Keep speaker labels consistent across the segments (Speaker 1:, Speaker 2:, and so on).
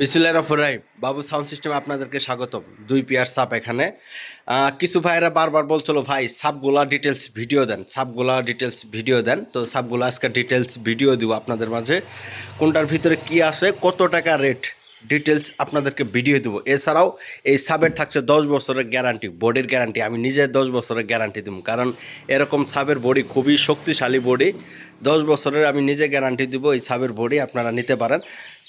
Speaker 1: বিসমুল্লাহ রফর রাহিম। বাবু সাউন্ড সিস্টেমে আপনাদেরকে স্বাগতম। দুই পেয়ার সাপ এখানে। কিছু ভাইয়েরা বারবার বলছিল, ভাই, সাপগুলা ডিটেলস ভিডিও দেন, সাপগুলা ডিটেলস ভিডিও দেন। তো সাপগুলো আজকে ডিটেলস ভিডিও দিব আপনাদের মাঝে। কোনটার ভিতরে কি আছে, কত টাকা রেট ডিটেলস আপনাদেরকে ভিডিও দেবো। এছাড়াও এই সাবের থাকছে দশ বছরের গ্যারান্টি বডির গ্যারান্টি আমি নিজে দশ বছরের গ্যারান্টি দেবো, কারণ এরকম সাবের বডি খুবই শক্তিশালী বডি দশ বছরের আমি নিজে গ্যারান্টি দিব, এই সাবের বডি আপনারা নিতে পারেন।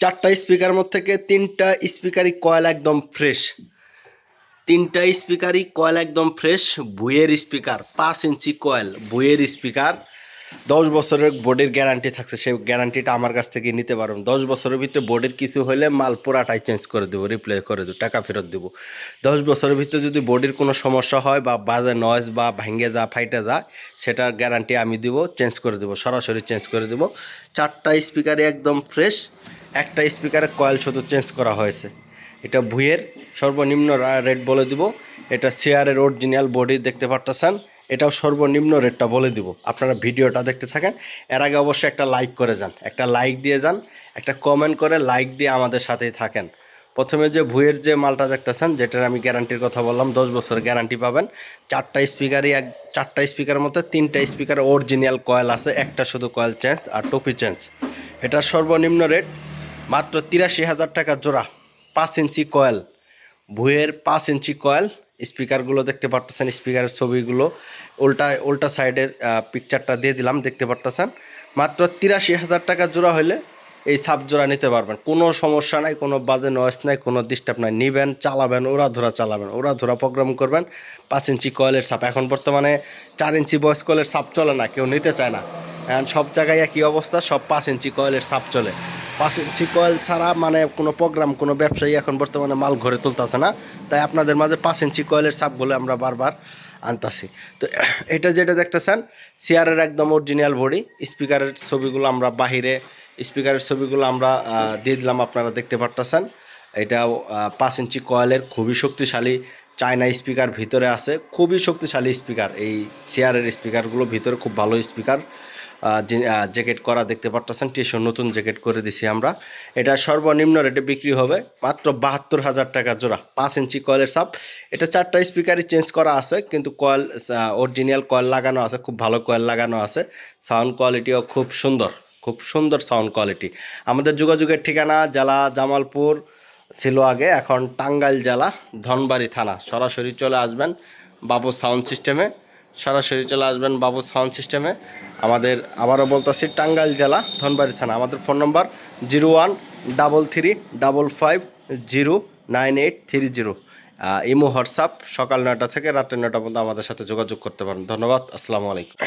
Speaker 1: চারটা স্পিকার মধ্যে থেকে তিনটা স্পিকারই কয়েল একদম ফ্রেশ। তিনটা স্পিকারই কয়েল একদম ফ্রেশ বুয়ের স্পিকার, পাঁচ ইঞ্চি কয়েল বুয়ের স্পিকার। দশ বছরের বোর্ডের গ্যারান্টি থাকছে, সেই গ্যারান্টিটা আমার কাছ থেকে নিতে পারবেন দশ বছরের ভিতরে বোর্ডের কিছু হলে মাল পুরাটাই চেঞ্জ করে দেবো রিপ্লে করে দেবো, টাকা ফেরত দেবো। দশ বছরের ভিতরে যদি বডির কোনো সমস্যা হয় বা বাজে নয়েজ বা ভেঙে যা ফাইটে যা সেটার গ্যারান্টি আমি দেবো চেঞ্জ করে দেবো, সরাসরি চেঞ্জ করে দেবো। চারটা স্পিকারে একদম ফ্রেশ একটা স্পিকারে কয়েল শুধু চেঞ্জ করা হয়েছে। এটা ভুইয়ের সর্বনিম্ন রেট বলে দিব। এটা চেয়ারের অরিজিনাল বডি দেখতে পারতেছেন। এটাও সর্বনিম্ন রেটটা বলে দিব। আপনারা ভিডিওটা দেখতে থাকেন। এর আগে অবশ্যই একটা লাইক করে যান। একটা লাইক দিয়ে যান, একটা কমেন্ট করে লাইক দিয়ে আমাদের সাথেই থাকেন। প্রথমে যে ভুইয়ের যে মালটা দেখতেছেন, যেটার আমি গ্যারান্টির কথা বললাম, দশ বছর গ্যারান্টি পাবেন। চারটা স্পিকারই এক, চারটা স্পিকারের মধ্যে তিনটা স্পিকার অরিজিনাল কয়েল আছে। একটা শুধু কয়েল চেঞ্জ আর টপি চেঞ্জ এটার সর্বনিম্ন রেট মাত্র তিরাশি হাজার টাকা জোড়া, পাঁচ ইঞ্চি কয়েল। ভুয়ের পাঁচ ইঞ্চি কয়েল, স্পিকারগুলো দেখতে পারতেছেন, স্পিকারের ছবিগুলো। উল্টা উল্টা সাইডের পিকচারটা দিয়ে দিলাম, দেখতে পারতেছেন। মাত্র তিরাশি হাজার টাকা জোড়া হলে এই সাপ জোড়া নিতে পারবেন। কোনো সমস্যা নাই, কোনো বাজে নয়েস নাই, কোনো ডিস্টার্ব নাই। নিবেন, চালাবেন ওরা ধরা চালাবেন ওরা ধরা প্রোগ্রাম করবেন। পাঁচ ইঞ্চি কয়েলের সাপ। এখন বর্তমানে চার ইঞ্চি বয়স কয়েলের সাপ চলে না, কেউ নিতে চায় না। এখন সব জায়গায় একই অবস্থা, সব পাঁচ ইঞ্চি কয়েলের সাপ চলে। পাঁচ ইঞ্চি কয়েল ছাড়া মানে কোনো প্রোগ্রাম কোনো ব্যবসায়ী এখন বর্তমানে মাল ঘরে তুলতেছে না। তাই আপনাদের মাঝে পাঁচ ইঞ্চি কয়েলের সাপগুলো আমরা বারবার আনতাছি। তো এটা যেটা দেখতেছেন চেয়ারের একদম অরিজিনাল বডি স্পিকারের ছবিগুলো আমরা বাহিরে স্পিকারের ছবিগুলো আমরা দিয়ে দিলাম, আপনারা দেখতে পারতেছেন। এটা পাঁচ ইঞ্চি কয়েলের খুবই শক্তিশালী চায়না স্পিকার ভিতরে আছে। খুবই শক্তিশালী স্পিকার এই চেয়ারের স্পিকারগুলো ভিতরে খুব ভালো স্পিকার জ্যাকেট করা দেখতে পারতেছেন টিশু নতুন জ্যাকেট করে দিছি আমরা। এটা সর্বনিম্ন রেটে বিক্রি হবে, মাত্র বাহাত্তর হাজার টাকা জোড়া, পাঁচ ইঞ্চি কয়েলের সাপ এটা চারটা স্পিকারই চেঞ্জ করা আছে, কিন্তু কয়েল অরিজিনাল কয়েল লাগানো আছে, খুব ভালো কয়েল লাগানো আছে। সাউন্ড কোয়ালিটিও খুব সুন্দর খুব সুন্দর সাউন্ড কোয়ালিটি আমাদের যোগাযোগের ঠিকানা জেলা জামালপুর, ছিল আগে এখন টাঙ্গাইল জেলা, ধনবাড়ি থানা। সরাসরি চলে আসবেন বাবু সাউন্ড সিস্টেমে সরাসরি চলে আসবেন বাবু সাউন্ড সিস্টেমে। আমাদের আবারও বলতেছি, টাঙ্গাইল জেলা, ধনবাড়ি থানা। আমাদের phone number zero one, double three, double five, zero, nine eight, three zero. Imo, WhatsApp, সকাল নয়টা থেকে রাত্রে নয়টা পর্যন্ত আমাদের সাথে যোগাযোগ করতে পারেন। ধন্যবাদ, আসসালামু আলাইকুম।